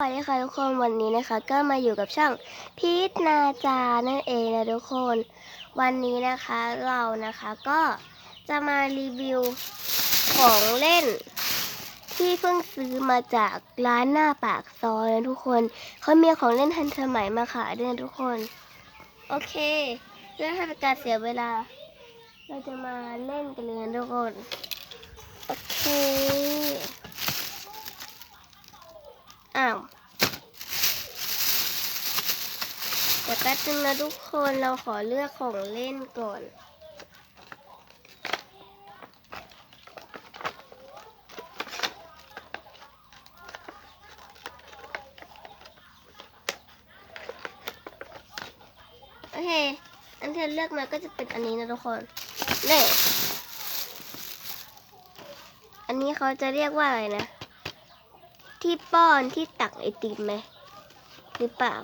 สวัสดีค่ะทุกคนวันนี้นะคะ ก็มาอยู่กับช่องพีทนาจานั่นเองนะทุกคน วันนี้นะคะเรานะคะก็จะมารีวิวของเล่น ที่เพิ่งซื้อมาจากร้านหน้าปากซอยนะทุกคนเขามีของเล่นทันสมัยมาขายด้วยนะทุกคน โอเคเพื่อให้เป็นการเสียเวลา เราจะมาเล่นกันเลยนะทุกคน โอเค อ้าวเดี๋ยวแป๊บนึงนะทุกคนเราขอเลือกของเล่นก่อนโอเคอันที่เราเลือกมาก็จะเป็นอันนี้นะทุกคนนี่อันนี้เขาจะเรียกว่าอะไรนะ ที่ป้อนที่ตักไอติมไหมหรือเปล่า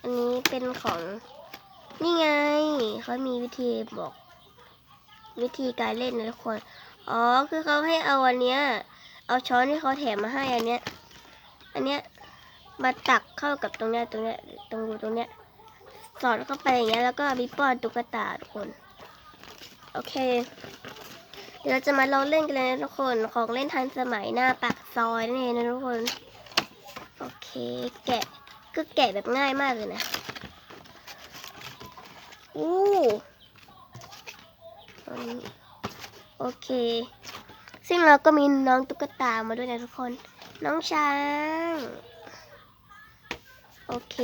อันนี้เป็นของนี่ไงเขามีวิธีบอก วิธีการเล่นนะทุกคน อ๋อคือเขาให้เอาอันเนี้ย เอาช้อนที่เขาแถมมาให้อันเนี้ย อันเนี้ยมาตักเข้ากับตรงเนี้ยตรงเนี้ยตรงรูตรงเนี้ยสอดเข้าไปอย่างเงี้ยแล้วก็มีป้อนตุ๊กตาทุกคน โอเค ดี๋ยวเราจะมาลองเล่นกันเลยนะทุกคน ของเล่นทันสมัยหน้าปากซอยนี่นเองนะทุกคน โอเค แกะ ก็แกะแบบง่ายมากเลยนะ อู้อันนี้โอเค ซึ่งเราก็มีน้องตุ๊กตามาด้วยนะทุกคน น้องช้าง โอเค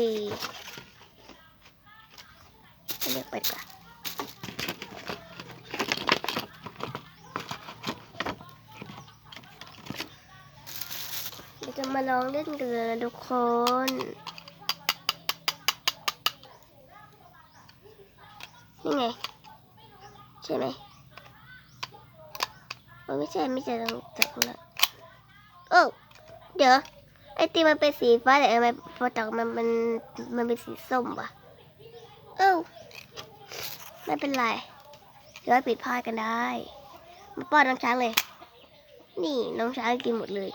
เรียกไปก่อนเราจะ มาลองเล่นกันเลยทุกคน นี่ไง ใช่ไหมโอ้ไม่ใช่ไม่ใช่ตรงจากตรงนั้นโอ้เดี๋ยว ไอติมันเป็นสีฟ้าแต่ทำไมพอตักมันมันมันเป็นสีส้มวะเอ้ไม่เป็นไรเดี๋ยวปิดพลาดกันได้ มาป้อนน้องช้างเลย นี่น้องช้างกินหมดเลย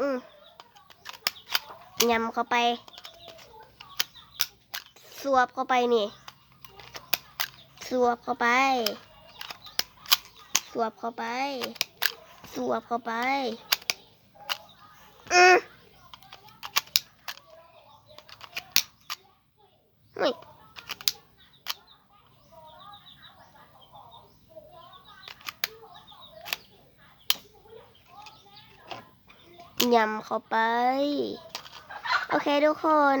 อืมยำเข้าไปสวบเข้าไปนี่สวบเข้าไปสวบเข้าไปสวบเข้าไปอืม ยำเข้าไป โอเคทุกคน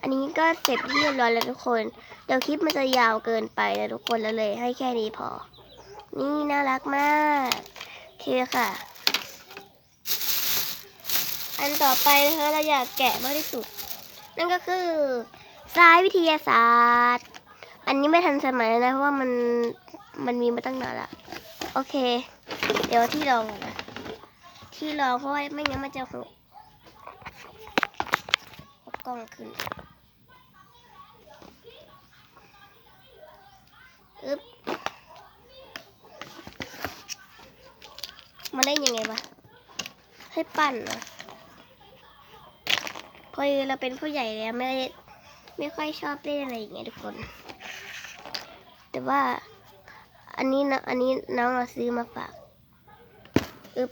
อันนี้ก็เสร็จเรียบร้อยแล้วทุกคน เดี๋ยวคลิปมันจะยาวเกินไปนะทุกคนแล้วเลย ให้แค่นี้พอ นี่น่ารักมากโอเคค่ะ อันต่อไปนะคะเราอยากแกะมากที่สุด นั่นก็คือสายวิทยาศาสตร์ อันนี้ไม่ทันสมัยนะเพราะว่ามันมันมีมาตั้งนานละโอเค เดี๋ยวที่รองนะ ที่รองเพราะว่าไม่งั้นมันจะหกกล้องขึ้นอึ๊บมาได้ยังไงวะ ให้ปั่นเหรอพอดีเราเป็นผู้ใหญ่แล้วไม่ได้ไม่ค่อยชอบเล่นอะไรอย่างเงี้ยทุกคน แต่ว่าอันนี้นะอันนี้น้องเราซื้อมาฝากอึ๊บ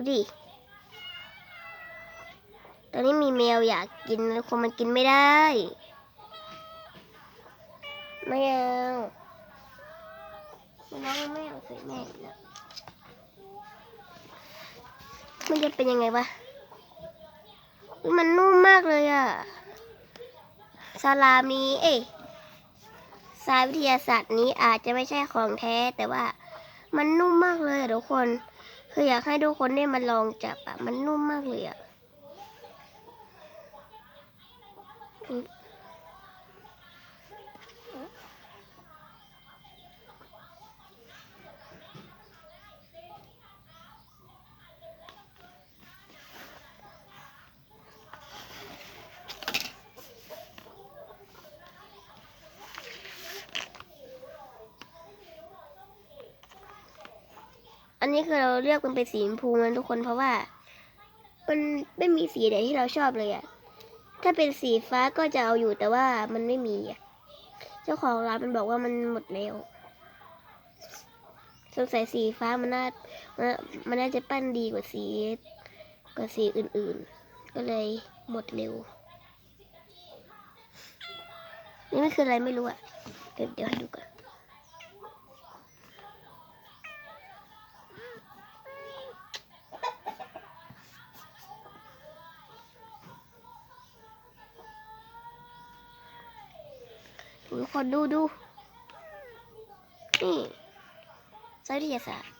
ดูดิ ตอนนี้มีแมวอยากกินแล้วคนมันกินไม่ได้ไม่เอาน้องไม่เอาใส่แม่แล้วมันจะเป็นยังไงวะมันนุ่มมากเลยอะสลามนี้ เอ้ยสายวิทยาศาสตร์นี้อาจจะไม่ใช่ของแท้แต่ว่ามันนุ่มมากเลยทุกคน คืออยากให้ทุกคนได้มาลองจับอะมันนุ่มมากเลยอะ อันนี้คือเราเลือกมันเป็นสีชมพูนทุกคนเพราะว่า มันไม่มีสีไหนที่เราชอบเลยอะถ้าเป็นสีฟ้าก็จะเอาอยู่แต่ว่ามันไม่มีอะเจ้าของร้านมันบอกว่ามันหมดแล้วสงสัยสีฟ้ามันน่ามันมันน่าจะปั้นดีกว่าสีกว่าสีอื่นๆ ก็เลยหมดเร็ว นี่มันคืออะไรไม่รู้อะเดี๋ยวเดี๋ยวให้ดูก่อน คนดูดู นี่ไซต์วิทยาศาสตร์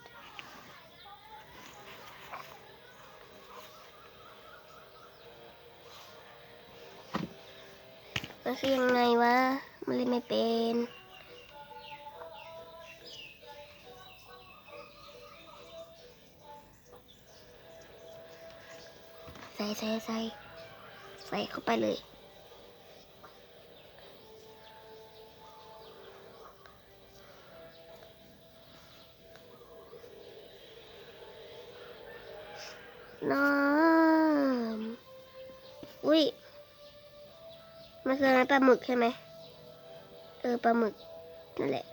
มันคือยังไงวะ มันเล่นไม่เป็นใส่ใส่ใส่ใส่เข้าไปเลย ปลาหมึกใช่ไหมเออปลาหมึกนั่นแหละ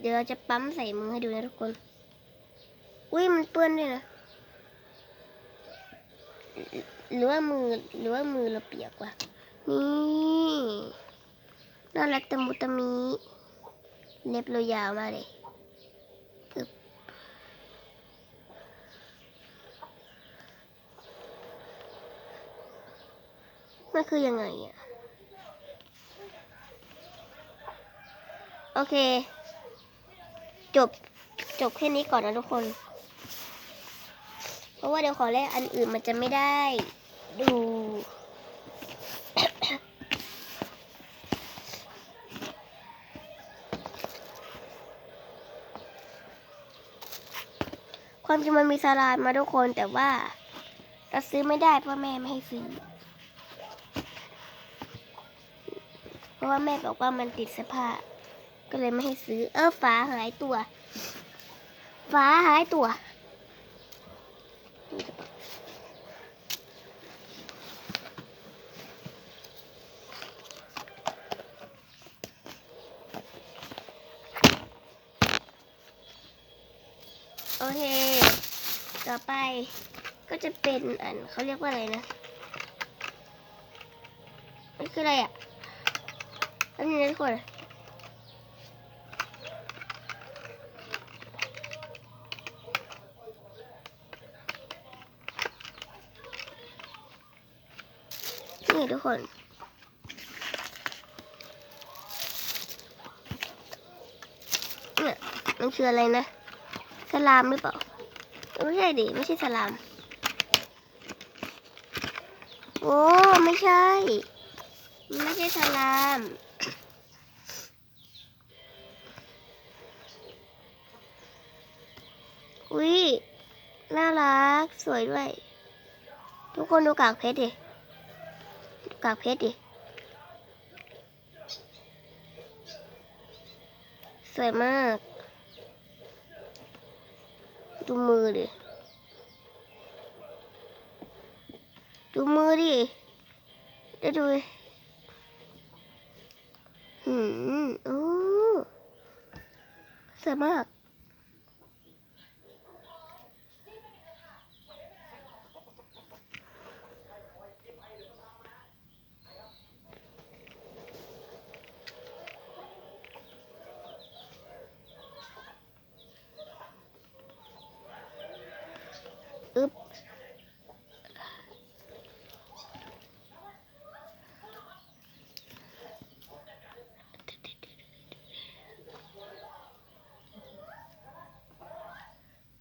เดี๋ยวเราจะปั๊มใส่มือให้ดูนะทุกคน อุ้ยมันเปื้อนด้วยนะ หรือว่ามือหรือว่ามือเราเปียกว่ะ นี่น่ารักตะมุตะมีเล็บเรายาวมากเลยปึ๊บมันคือยังไงอะ โอเค จบ จบแค่นี้ก่อนนะทุกคน เพราะว่าเดี๋ยวขอแลกอันอื่นมันจะไม่ได้ดู ความจริงมันมีสลามมาทุกคนแต่ว่า เราซื้อไม่ได้เพราะแม่ไม่ให้ซื้อ เพราะว่าแม่บอกว่ามันติดเสภาพก็เลยไม่ให้ซื้อ เออฝาหายตัว ฝาหายตัวโอเค ต่อไปก็จะเป็นอันเขาเรียกว่าอะไรนะ มันคืออะไรอะ อันนี้นะทุกคนนี่ทุกคนเนี่ยมันคืออะไรนะสลามหรือเปล่า ไม่ใช่ดิไม่ใช่สลาม โอ้ไม่ใช่ ไม่ใช่สลามอุ้ยน่ารักสวยด้วย ทุกคนดูกากเพชรดิดูกากเพชรดิ สวยมาก ดูมือดิ ดูมือดิได้ดูหืมโอ้สวยมาก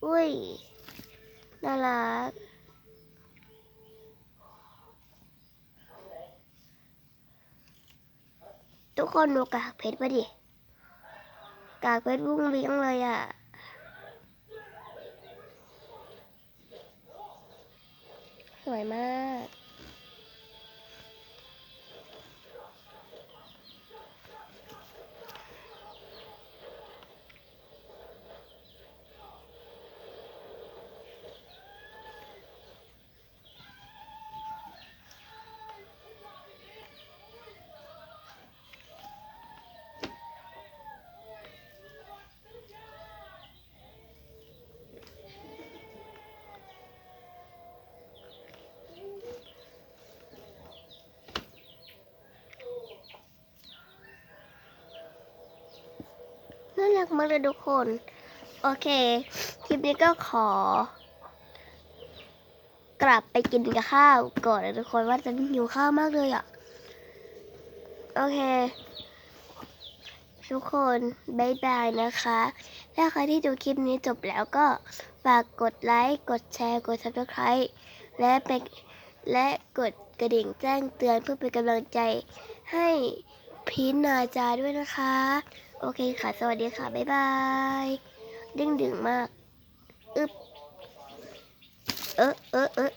อุ้ย น่ารัก ทุกคนดูกากเพชรมะดิ กากเพชรวุ้งวิ้งเลยอะสวยมาก รักมากเลยทุกคน โอเค คลิปนี้ก็ขอ กลับไปกินกับข้าวก่อนทุกคนว่าจะหิวข้าวมากเลยอะ โอเค ทุกคนบายบายนะคะ ถ้าใครที่ดูคลิปนี้จบแล้วก็ฝากกดไลค์ กดแชร์ กด subscribe และเป็นและกดกระดิ่งแจ้งเตือนเพื่อเป็นกำลังใจให้พีนนาจาด้วยนะคะ โอเคค่ะ สวัสดีค่ะ บ๊ายบาย ดึงดึงมาก อึบเออเออเออ